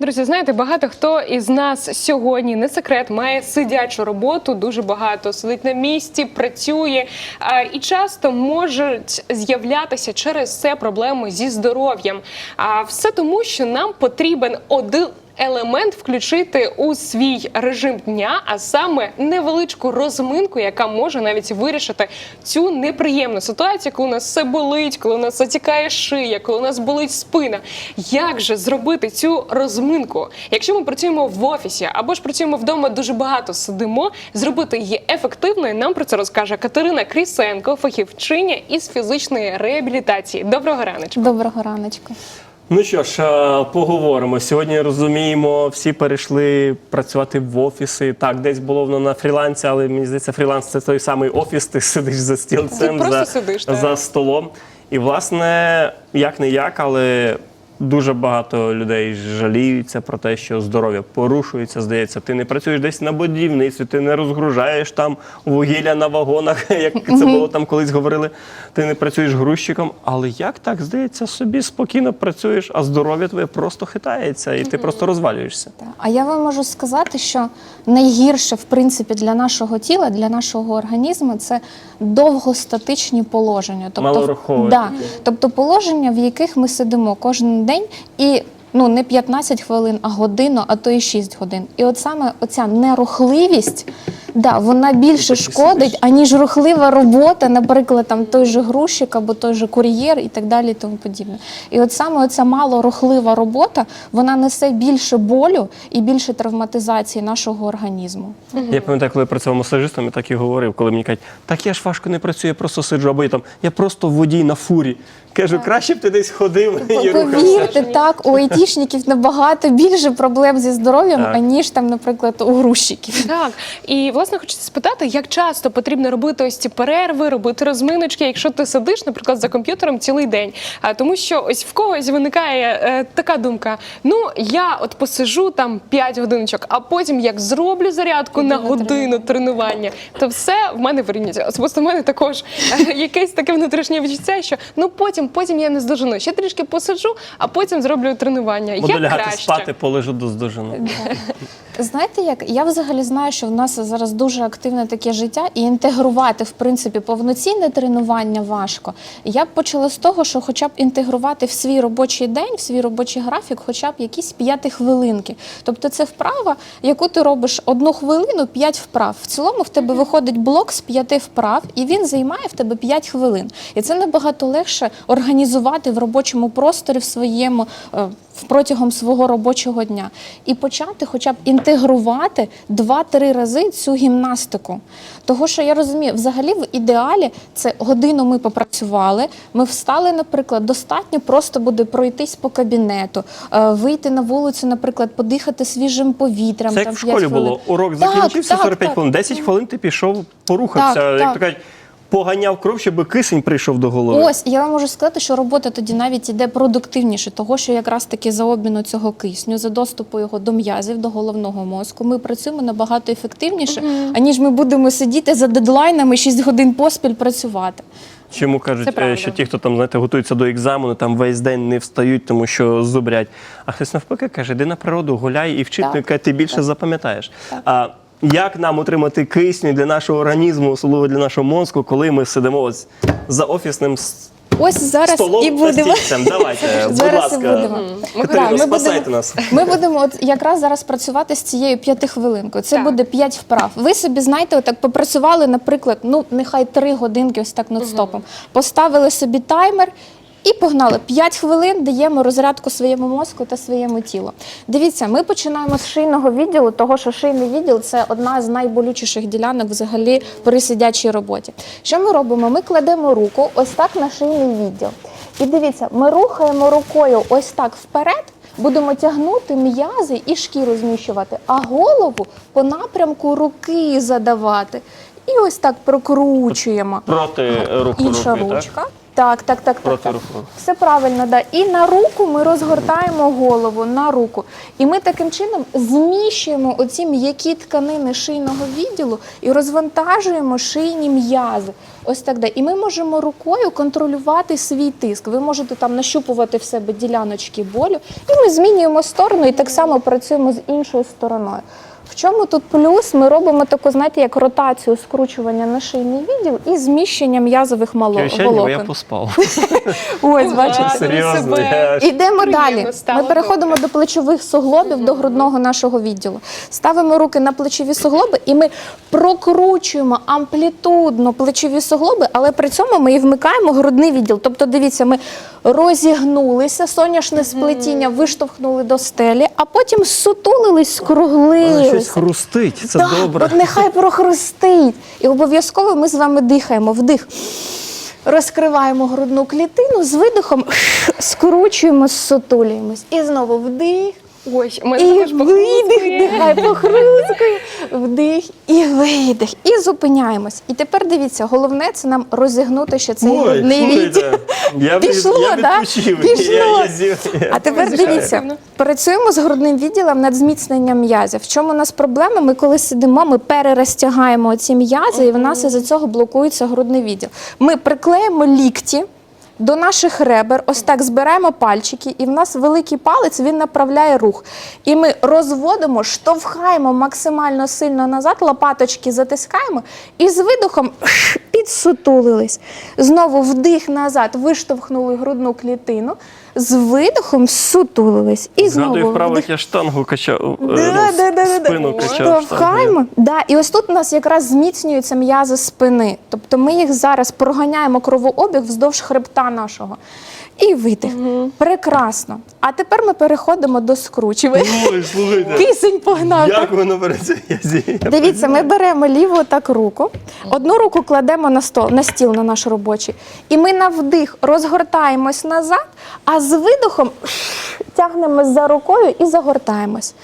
Друзі, знаєте, багато хто із нас сьогодні не секрет, має сидячу роботу. Дуже багато сидить на місці, працює а, і часто можуть з'являтися через це проблеми зі здоров'ям. А все тому, що нам потрібен один. Елемент включити у свій режим дня, а саме невеличку розминку, яка може навіть вирішити цю неприємну ситуацію, коли у нас все болить, коли у нас затікає шия, коли у нас болить спина. Як же зробити цю розминку? Якщо ми працюємо в офісі або ж працюємо вдома, дуже багато сидимо, зробити її ефективною. Нам про це розкаже Катерина Крісенко, фахівчиня із фізичної реабілітації. Доброго раночку. Доброго раночку. Ну що ж, е, поговоримо. Сьогодні розуміємо, всі перейшли працювати в офіси. Так, десь було воно на фрілансі, але мені здається, фріланс це той самий офіс. Ти сидиш за стілцем, за, сидиш, за столом. І, власне, як не як, але дуже багато людей жаліються про те, що здоров'я порушується. Здається, ти не працюєш десь на будівництві, ти не розгружаєш там вугілля на вагонах, як це було там колись говорили. Ти не працюєш грузчиком. Але як так здається, собі спокійно працюєш, а здоров'я твоє просто хитається, і ти просто розвалюєшся. А я вам можу сказати, що найгірше, в принципі, для нашого тіла, для нашого організму це довгостатичні положення. Малорухові да, тобто положення, в яких ми сидимо кожен день і. Ну, не 15 хвилин, а годину, а то і 6 годин. І от саме оця нерухливість, да, вона більше шкодить, аніж рухлива робота, наприклад, там той же грузчик або той же кур'єр і так далі, і тому подібне. І от саме оця малорухлива робота, вона несе більше болю і більше травматизації нашого організму. Я пам'ятаю, коли я працював масажистом, я так і говорив, коли мені кажуть, так я ж важко не працюю, я просто сиджу, або я там, я просто водій на фурі. Кажу, краще б ти десь ходив і. Повірте, так, у айтішників набагато більше проблем зі здоров'ям, Так. аніж там, наприклад, у грузчиків. Так, і власне хочеться спитати, як часто потрібно робити ось ці перерви, робити розминочки, якщо ти сидиш, наприклад, за комп'ютером цілий день. А тому, що ось в когось виникає е, така думка: ну я от посижу там 5 годиночок, а потім як зроблю зарядку на Годину тренування, то все в мене вирівнюється. Особисто в мене також е, якесь таке внутрішнє відчуття, що ну потім, потім я не здожену. Ще трішки посиджу, а потім зроблю тренування. Буду як лягати краще? спати, полежу до здожину. Знаєте, як я взагалі знаю, що в нас зараз дуже активне таке життя, і інтегрувати в принципі повноцінне тренування важко. Я б почала з того, що хоча б інтегрувати в свій робочий день, в свій робочий графік, хоча б якісь п'яти хвилинки. Тобто це вправа, яку ти робиш одну хвилину, п'ять вправ. В цілому в тебе виходить блок з п'яти вправ, і він займає в тебе п'ять хвилин. І це набагато легше організувати в робочому просторі в своєму е, протягом свого робочого дня і почати хоча б інтегрувати 2-3 рази цю гімнастику. Того, що я розумію, взагалі в ідеалі це годину ми попрацювали, ми встали, наприклад, достатньо просто буде пройтись по кабінету, е, вийти на вулицю, наприклад, подихати свіжим повітрям. Це як там, в 5 школі було. Урок Так, закінчився так, 45 так. хвилин. 10 хвилин ти пішов, порухався. Так, як так. то кажуть, поганяв кров, щоб кисень прийшов до голови. Ось я вам можу сказати, що робота тоді навіть іде продуктивніше, того що якраз таки за обміну цього кисню, за доступу його до м'язів, до головного мозку, ми працюємо набагато ефективніше, аніж ми будемо сидіти за дедлайнами 6 годин поспіль працювати. Чому кажуть, е, що ті, хто там знаєте, готуються до екзамену, там весь день не встають, тому що зубрять. А хтось навпаки каже, іди на природу, гуляй і вчити, яка ти більше запам'ятаєш. Так. А як нам отримати кисню для нашого організму, особливо для нашого мозку, коли ми сидимо ось за офісним Ось зараз столом і та будемо. стільцем? Давайте, будь Зараз і ласка, будемо. Катерино, Так, ми спасайте будемо- нас. Ми будемо от якраз зараз працювати з цією п'ятихвилинкою. Це Так. буде п'ять вправ. Ви собі знаєте, отак попрацювали, наприклад, ну нехай три годинки, ось так нон-стопом. Поставили собі таймер. І погнали 5 хвилин, даємо розрядку своєму мозку та своєму тілу. Дивіться, ми починаємо з шийного відділу, того що шийний відділ це одна з найболючіших ділянок взагалі при сидячій роботі. Що ми робимо? Ми кладемо руку ось так на шийний відділ. І дивіться, ми рухаємо рукою ось так вперед, будемо тягнути м'язи і шкіру зміщувати, а голову по напрямку руки задавати. І ось так прокручуємо. Проти руху Інша руки, ручка. Так, так, так, так. Проти так. руху. Все правильно, да. І на руку ми розгортаємо голову на руку. І ми таким чином зміщуємо оці м'які тканини шийного відділу і розвантажуємо шийні м'язи. Ось так де. І ми можемо рукою контролювати свій тиск. Ви можете там нащупувати в себе діляночки болю, і ми змінюємо сторону і так само працюємо з іншою стороною. В чому тут плюс? Ми робимо таку, знаєте, як ротацію скручування на шийний відділ і зміщення м'язових мало- Ощущення, бо я волокон. поспав. Ось, бачите. Серйозно, я ж- Ідемо Приємно далі. стало Ми переходимо до плечових суглобів, до грудного нашого відділу. Ставимо руки на плечові суглоби, і ми прокручуємо амплітудно плечові суглоби, але при цьому ми і вмикаємо грудний відділ. Тобто, дивіться, ми розігнулися, соняшне сплетіння виштовхнули до стелі, а потім сутулились, скруглились. щось хрустить, це Так, добре. От нехай прохрустить. І обов'язково ми з вами дихаємо. Вдих. Розкриваємо грудну клітину з видихом, скручуємо, сутулюємось. І знову вдих. Ой, у мене І також видих, нехай похрускує, вдих і видих. І зупиняємось. І тепер дивіться, головне це нам розігнути ще цей грудний відділ. Я, Пішло, я да? відпочив. Пішло. Я, я, А тепер дивіться, працюємо з грудним відділом над зміцненням м'язів. В чому у нас проблема? Ми коли сидимо, ми перерозтягаємо ці м'язи, і в нас із-за цього блокується грудний відділ. Ми приклеїмо лікті. До наших ребер, ось так збираємо пальчики, і в нас великий палець він направляє рух. І ми розводимо, штовхаємо максимально сильно назад, лопаточки затискаємо і з видухом підсутулились. Знову вдих назад, виштовхнули грудну клітину, з видохом сутулились. І Згадую, знову вправо, як я штангу качав, е, ну, Да, да, да, да, да. спину качав. Штовхаємо. Да, і ось тут у нас якраз зміцнюються м'язи спини. Тобто ми їх зараз проганяємо кровообіг вздовж хребта нашого. І видих. Прекрасно. А тепер ми переходимо до. Ой, слухайте, Кисень погнав. як воно працює? Дивіться, ми беремо ліву так руку, одну руку кладемо на стол, на стіл на наш робочий, і ми на вдих розгортаємось назад, а з видохом тягнемось за рукою і загортаємось.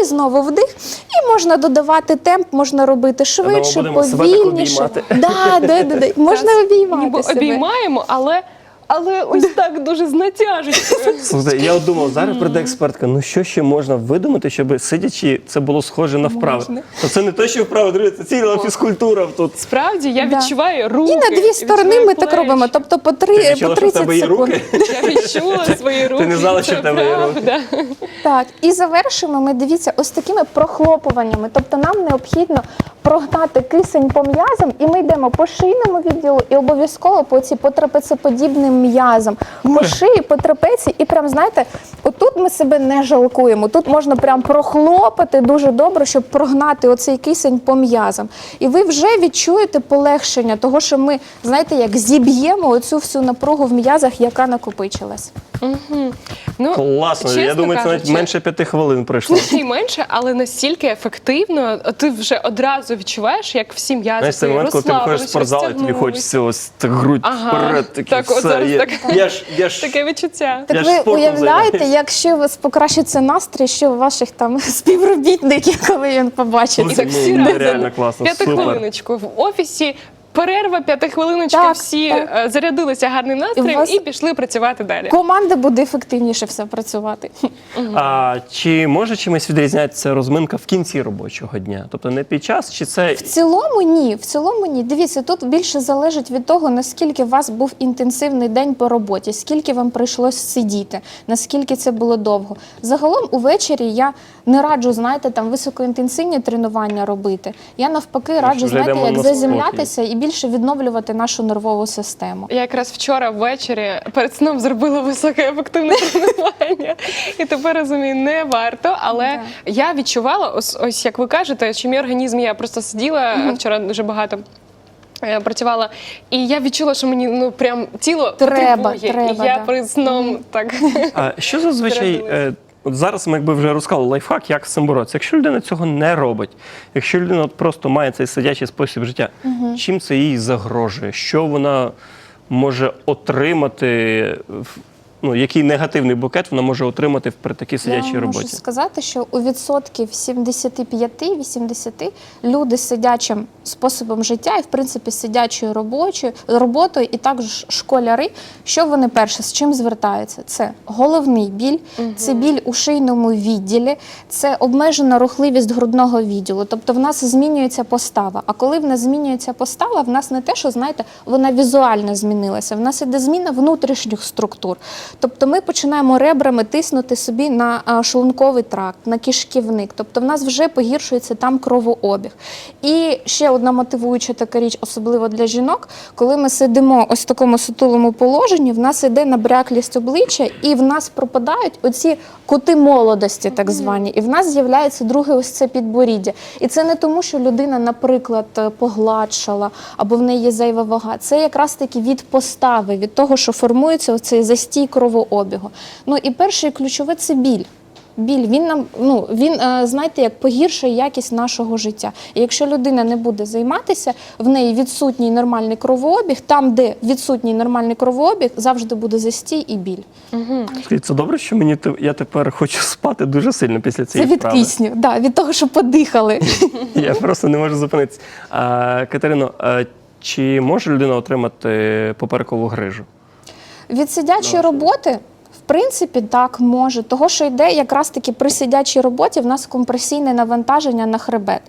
І знову вдих. І можна додавати темп, можна робити швидше, будемо себе так повільніше. обіймати. Да, да, да, да. Можна обіймати Ніби себе. обіймаємо, але, але ось так дуже з натяжечкою. Слухайте, я от думав, зараз прийде експертка. Ну що ще можна видумати, щоб сидячи, це було схоже на вправи? Можна. То це не те, що вправи, друзі, це ціла фізкультура тут. Справді, я Да. відчуваю руки. І на дві сторони відчуваю ми так плечі. робимо, тобто по, Ти три, по відчула, що в 30 тебе є секунд. руки? Я відчула свої руки. не знала, що це в тебе є руки? правда. Так, і завершимо ми, дивіться, ось такими прохлопуваннями. Тобто нам необхідно прогнати кисень по м'язам, і ми йдемо по шийному відділу і обов'язково по ці по трапецеподібним м'язам, по шиї, по трапеції. І прям знаєте, отут ми себе не жалкуємо. Тут можна прям прохлопати дуже добре, щоб прогнати оцей кисень по м'язам. І ви вже відчуєте полегшення, того, що ми, знаєте, як зіб'ємо оцю всю напругу в м'язах, яка накопичилась. Ну, Класно. я чесно думаю, це навіть кажучи, менше п'яти хвилин пройшло. Ще й менше, але настільки ефективно, ти вже одразу відчуваєш, як всі м'язи Знаєш, це момент, коли ти виходиш з спортзалу, і тобі хочеться ось так грудь Ага. вперед, такі Так, от все. зараз я, так. я ж, я ж, Таке відчуття. Я Так ж ви спортом уявляєте, займаюсь. якщо у вас покращиться настрій, що у ваших там співробітників, коли він побачить Слухай? Так ну, всі ну, разом. реально класно, супер. П'ятихвилиночку. В офісі перерва, п'ятихвилиночка, Так, всі так. е, зарядилися гарним настроєм і, вас- пішли працювати далі. Команда буде ефективніше все працювати. А чи може чимось відрізняється розминка в кінці робочого дня? Тобто не під час, чи це В цілому ні. В цілому ні. Дивіться, тут більше залежить від того, наскільки у вас був інтенсивний день по роботі, скільки вам прийшлось сидіти, наскільки це було довго. Загалом увечері я не раджу, знаєте, там високоінтенсивні тренування робити. Я навпаки раджу, знаєте, як заземлятися і більше відновлювати нашу нервову систему. Я якраз вчора ввечері перед сном зробила високе ефективне тренування, і тепер розумію, не варто. Але я відчувала, ось, ось як ви кажете, що мій організм я просто сиділа вчора дуже багато. е, Працювала, і я відчула, що мені ну прям тіло Треба, потребує. треба, і я да. перед сном так А що зазвичай от зараз ми якби вже розказали лайфхак, як з цим боротися. Якщо людина цього не робить, якщо людина от просто має цей сидячий спосіб життя, чим це їй загрожує? Що вона може отримати ну, який негативний букет вона може отримати при такій сидячій Я роботі? можу сказати, що у відсотків 75-80 люди з сидячим способом життя і, в принципі, сидячою робочою роботою, і також школяри, що вони перше з чим звертаються? Це головний біль, це біль у шийному відділі, це обмежена рухливість грудного відділу. Тобто в нас змінюється постава. А коли в нас змінюється постава, в нас не те, що знаєте, вона візуально змінилася. В нас іде зміна внутрішніх структур. Тобто ми починаємо ребрами тиснути собі на шлунковий тракт, на кишківник. Тобто в нас вже погіршується там кровообіг. І ще одна мотивуюча така річ, особливо для жінок, коли ми сидимо ось в такому сутулому положенні, в нас іде набряклість обличчя, і в нас пропадають оці кути молодості, так звані, і в нас з'являється друге ось це підборіддя. І це не тому, що людина, наприклад, е, погладшала або в неї є зайва вага. Це якраз таки від постави, від того, що формується оцей застій кровообігу. Ну і перше і ключове це біль. Біль він нам ну він е, знаєте, як погіршує якість нашого життя. І якщо людина не буде займатися, в неї відсутній нормальний кровообіг. Там, де відсутній нормальний кровообіг, завжди буде застій і біль. Скажіть, Це добре, що мені я тепер хочу спати дуже сильно після Це цієї від вправи. кисню, да, від того, що подихали. Я просто не можу зупинитися. Катерино, чи може людина отримати поперекову грижу? Від сидячої роботи, в принципі, так може. Того, що йде якраз таки при сидячій роботі, в нас компресійне навантаження на хребет.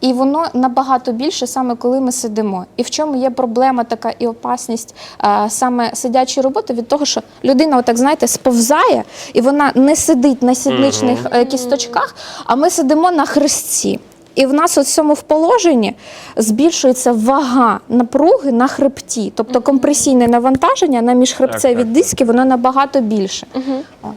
І воно набагато більше саме коли ми сидимо. І в чому є проблема така і опасність е, саме сидячої роботи від того, що людина, отак знаєте, сповзає, і вона не сидить на сідничних е, кісточках, а ми сидимо на хрестці. І в нас у цьому в положенні збільшується вага напруги на хребті, тобто компресійне навантаження на міжхребцеві диски, воно набагато більше. От.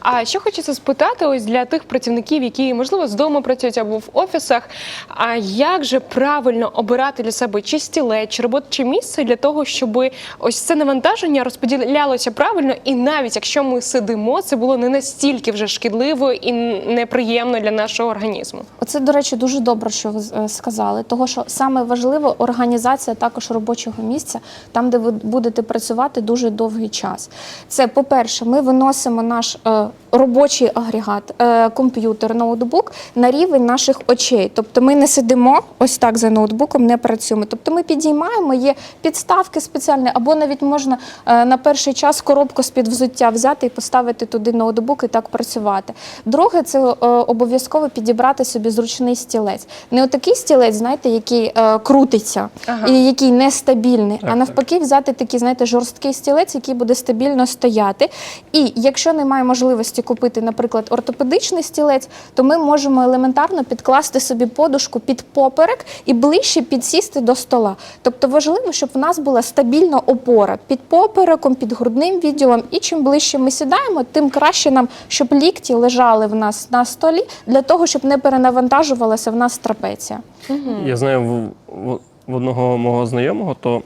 А що хочеться спитати, ось для тих працівників, які можливо з дому працюють або в офісах. А як же правильно обирати для себе чи стілець, чи робоче місце для того, щоб ось це навантаження розподілялося правильно, і навіть якщо ми сидимо, це було не настільки вже шкідливо і неприємно для нашого організму. Оце, до речі, дуже добре, що ви е, сказали. Того, що саме важливо організація також робочого місця, там, де ви будете працювати дуже довгий час. Це, по-перше, ми виносимо наш е, робочий агрегат, е, комп'ютер, ноутбук на рівень наших очей. Тобто ми не сидимо ось так за ноутбуком, не працюємо. Тобто ми підіймаємо, є підставки спеціальні, або навіть можна е, на перший час коробку з-під взуття взяти і поставити туди ноутбук і так працювати. Друге, це е, обов'язково підібрати собі зручний стілець. Не отакий стілець, знаєте, який крутиться Ага. і який нестабільний, Так, а навпаки, взяти такий, знаєте, жорсткий стілець, який буде стабільно стояти. І якщо немає можливості купити, наприклад, ортопедичний стілець, то ми можемо елементарно підкласти собі подушку під поперек і ближче підсісти до стола. Тобто важливо, щоб в нас була стабільна опора під попереком, під грудним відділом. І чим ближче ми сідаємо, тим краще нам, щоб лікті лежали в нас на столі, для того, щоб не перенавантажувалася в нас трапеція. Я знаю в, в, в одного мого знайомого, то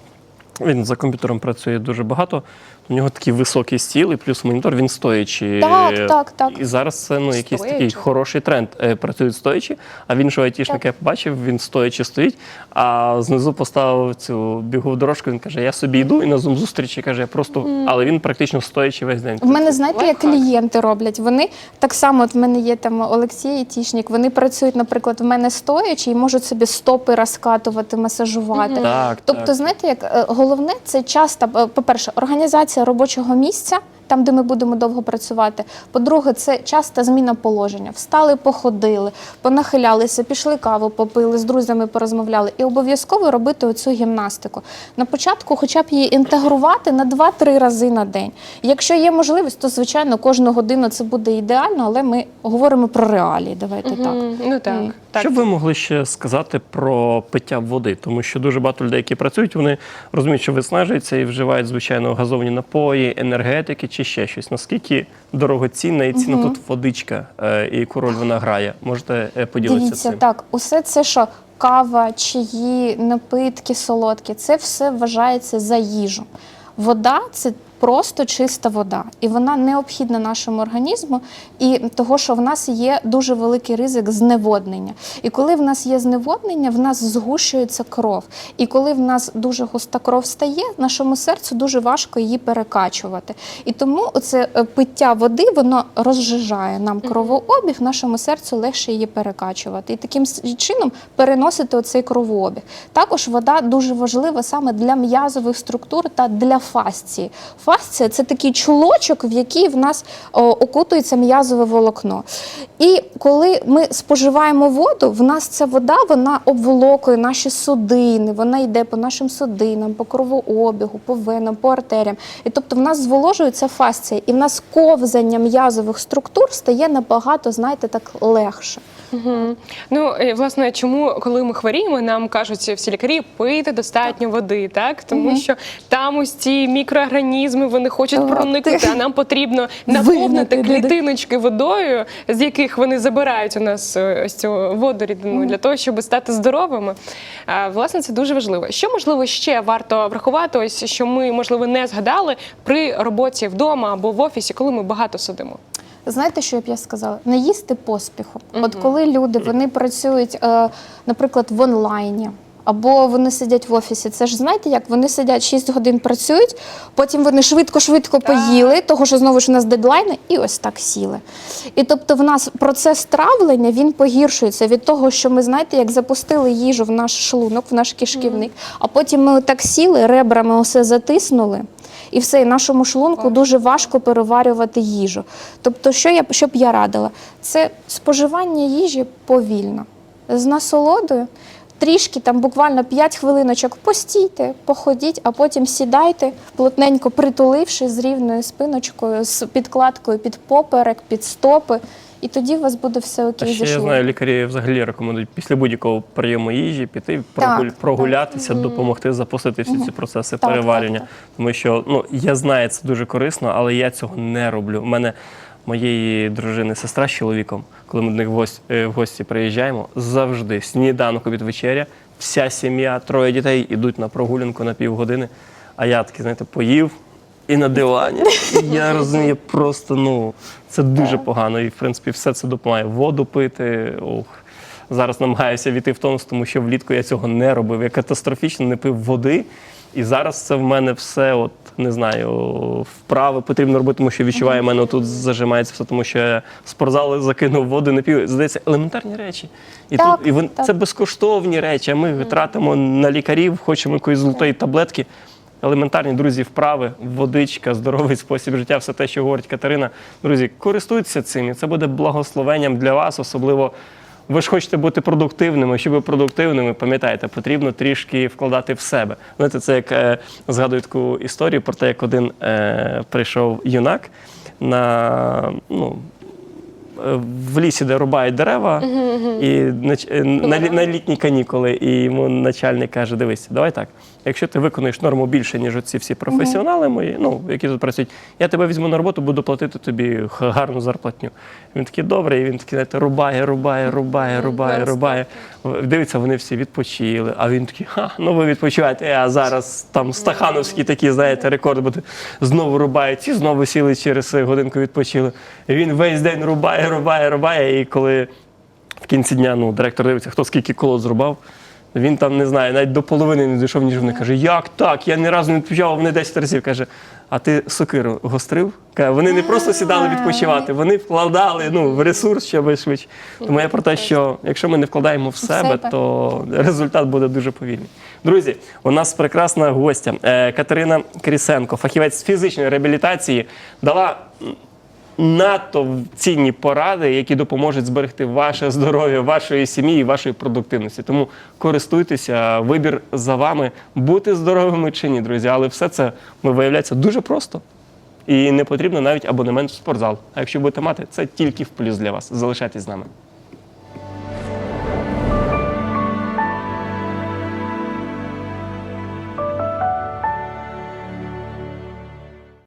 він за комп'ютером працює дуже багато. У нього такий високий стіл і плюс монітор, він стоячи. Так, так, так. І зараз це ну, якийсь такий хороший тренд. Е, Працюють стоячи, а він, що айтішник, я побачив, він стоячи стоїть, а знизу поставив цю бігову дорожку. Він каже: Я собі йду і на зум зустрічі каже, я просто. Але він практично стоячи весь день. В мене знаєте, як Лайфхак. клієнти роблять. Вони так само, от в мене є там Олексій Айтішник, Вони працюють, наприклад, в мене стоячи і можуть собі стопи розкатувати, масажувати. Так, Тобто, так. знаєте, як е, головне це часто, е, по-перше, організація робочого місця. Там, де ми будемо довго працювати. По-друге, це часта зміна положення. Встали, походили, понахилялися, пішли каву попили, з друзями порозмовляли. І обов'язково робити оцю гімнастику. На початку, хоча б її інтегрувати на 2-3 рази на день. Якщо є можливість, то звичайно кожну годину це буде ідеально, але ми говоримо про реалії. Давайте так. Ну так, Мгм. так. Що б ви могли ще сказати про пиття води? Тому що дуже багато людей, які працюють, вони розуміють, що виснажуються і вживають, звичайно, газовані напої, енергетики чи ще щось. Наскільки дорогоцінна і цінна тут водичка е, і яку роль вона грає? Можете е, поділитися Дивіться, цим? так, усе це, що кава, чаї, напитки солодкі, це все вважається за їжу. Вода це просто чиста вода, і вона необхідна нашому організму, і того, що в нас є дуже великий ризик зневоднення. І коли в нас є зневоднення, в нас згущується кров. І коли в нас дуже густа кров стає, нашому серцю дуже важко її перекачувати. І тому це пиття води воно розжижає нам кровообіг, нашому серцю легше її перекачувати. І таким чином переносити оцей кровообіг. Також вода дуже важлива саме для м'язових структур та для фасції. Фасція це такий чулочок, в який в нас окутується м'язове волокно. І коли ми споживаємо воду, в нас ця вода вона обволокує наші судини, вона йде по нашим судинам, по кровообігу, по венам, по артеріям. І тобто в нас зволожується фасція, і в нас ковзання м'язових структур стає набагато, знаєте, так легше. Угу. Ну, і, власне, чому, коли ми хворіємо, нам кажуть всі лікарі пити достатньо води, так? Тому що там ось ці мікроорганізми вони хочуть проникнути, а нам потрібно наповнити клітиночки водою, з яких вони забирають у нас е, ось цю водорідину для того, щоб стати здоровими. А, власне, це дуже важливо. Що можливо ще варто врахувати, ось що ми можливо не згадали при роботі вдома або в офісі, коли ми багато сидимо. Знаєте, що я б я сказала? Не їсти поспіху. От коли люди вони працюють, е, наприклад, в онлайні. Або вони сидять в офісі. Це ж знаєте, як вони сидять 6 годин працюють, потім вони швидко-швидко поїли, того що знову ж у нас дедлайни, і ось так сіли. І тобто в нас процес травлення він погіршується від того, що ми знаєте, як запустили їжу в наш шлунок, в наш кишківник, а потім ми так сіли, ребрами усе затиснули. І все, і нашому шлунку дуже важко переварювати їжу. Тобто, що я що б я радила? Це споживання їжі повільно, з насолодою. Трішки там буквально 5 хвилиночок постійте, походіть, а потім сідайте, плотненько притуливши з рівною спиночкою, з підкладкою під поперек, під стопи, і тоді у вас буде все Та окей ще я знаю, лікарі взагалі рекомендують після будь-якого прийому їжі піти прогуль, так. прогулятися, допомогти запустити всі ці процеси Так, переварення. так, так. Тому що ну я знаю, це дуже корисно, але я цього не роблю. У мене моєї дружини сестра з чоловіком, коли ми до них в гості, е, в гості приїжджаємо, завжди сніданок обід вечеря, вся сім'я, троє дітей ідуть на прогулянку на півгодини. А я такий, знаєте, поїв. І на дивані. І я розумію, просто ну це дуже погано. І в принципі все це допомагає. Воду пити. Ох. Зараз намагаюся війти в тонус, тому що влітку я цього не робив. Я катастрофічно не пив води. І зараз це в мене все, от не знаю, вправи потрібно робити, тому що відчуваю, мене тут зажимається все, тому що я в спортзал закинув воду, не пів. Здається, елементарні речі. І Так, тут і вон- так. це безкоштовні речі. А ми тратимо на лікарів, хочемо якоїсь золотої таблетки. Елементарні друзі, вправи, водичка, здоровий спосіб життя, все те, що говорить Катерина. Друзі, користуйтеся цим, і це буде благословенням для вас, особливо. Ви ж хочете бути продуктивними. Щоб бути продуктивними, пам'ятайте, потрібно трішки вкладати в себе. Знаєте, це як е, згадую таку історію про те, як один е, прийшов юнак на ну, е, в лісі, де рубають дерева, і е, на, лі- на літні канікули, і йому начальник каже: дивись, давай так. Якщо ти виконуєш норму більше, ніж оці всі професіонали мої, ну які тут працюють, я тебе візьму на роботу, буду платити тобі гарну зарплатню. Він такий добрий, і він такий, знаєте, рубає, рубає, рубає, рубає, рубає. Дивиться, вони всі відпочили. А він такий, ха, ну ви відпочиваєте, а зараз там стахановські такі, знаєте, рекорди буде. Знову рубають, ці знову сіли через годинку відпочили. І він весь день рубає, рубає, рубає. І коли в кінці дня ну, директор дивиться, хто скільки колод зрубав. Він там не знаю, навіть до половини не дійшов, ніж вони каже, як так? Я ні разу не відпочивав, вони 10 разів. Каже, а ти сокиру гострив? Каже, вони не просто сідали відпочивати, вони вкладали ну, в ресурс ще швидше. Тому я про те, що якщо ми не вкладаємо в себе, то результат буде дуже повільний. Друзі, у нас прекрасна гостя Е, Катерина Крісенко, фахівець з фізичної реабілітації, дала надто цінні поради, які допоможуть зберегти ваше здоров'я, вашої сім'ї і вашої продуктивності. Тому користуйтеся, вибір за вами, бути здоровими чи ні, друзі. Але все це виявляється дуже просто. І не потрібно навіть абонемент в спортзал. А якщо будете мати, це тільки в плюс для вас. Залишайтесь з нами.